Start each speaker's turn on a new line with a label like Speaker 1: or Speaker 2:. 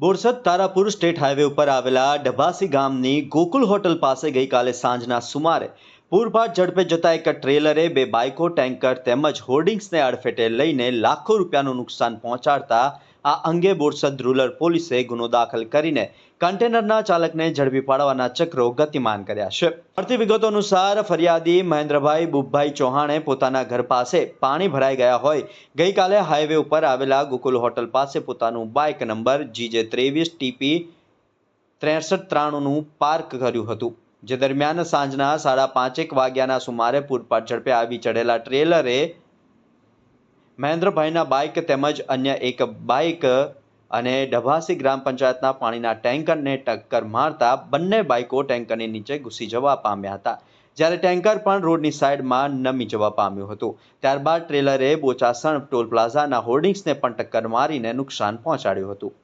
Speaker 1: Borsad Tarapur state highway ઉપર આવેલા ડભાસી ગામની ગોકુલ હોટલ પાસે ગઈકાલે સાંજના સુમારે પૂરભાટ ઝડપે જતા એક ટ્રેલરે બે બાઇકો, ટેન્કર તેમજ હોર્ડિંગ્સને અડફેટે લઈને લાખો રૂપિયાનું નુકસાન પહોંચાડતા આ અંગે બોરસદ રૂરલ પોલીસે ગુનો દાખલ કરીને કન્ટેનરના ચાલકને ઝડપી પાડવાના ચક્રો ગતિમાન કર્યા છે. મળતી વિગતો અનુસાર ફરિયાદી મહેન્દ્રભાઈ બુબભાઈ ચૌહાણે પોતાના ઘર પાસે પાણી ભરાઈ ગયા હોય. ગઈકાલે હાઈવે ઉપર આવેલા ગોકુલ હોટલ પાસે પોતાનું બાઇક નંબર જીજે ત્રેવીસ ટીપી ત્રેસઠ ત્રાણુંનું પાર્ક કર્યું હતું. જે દરમિયાન સાંજના સાડા પાંચેક વાગ્યાના સુમારે પૂરપાટ ઝડપે આવી ચડેલા ટ્રેલરે મહેન્દ્રભાઈના બાઇક તેમજ અન્ય એક બાઇક અને ડભાસી ગ્રામ પંચાયતના પાણીના ટેન્કરને ટક્કર મારતા બંને બાઇકો ટેન્કરની નીચે ઘૂસી જવા પામ્યા હતા. જ્યારે ટેન્કર પણ રોડની સાઈડમાં નમી જવા પામ્યું હતું. ત્યારબાદ ટ્રેલરે બોચાસણ ટોલ પ્લાઝાના હોર્ડિંગ્સને પણ ટક્કર મારીને નુકસાન પહોંચાડ્યું હતું.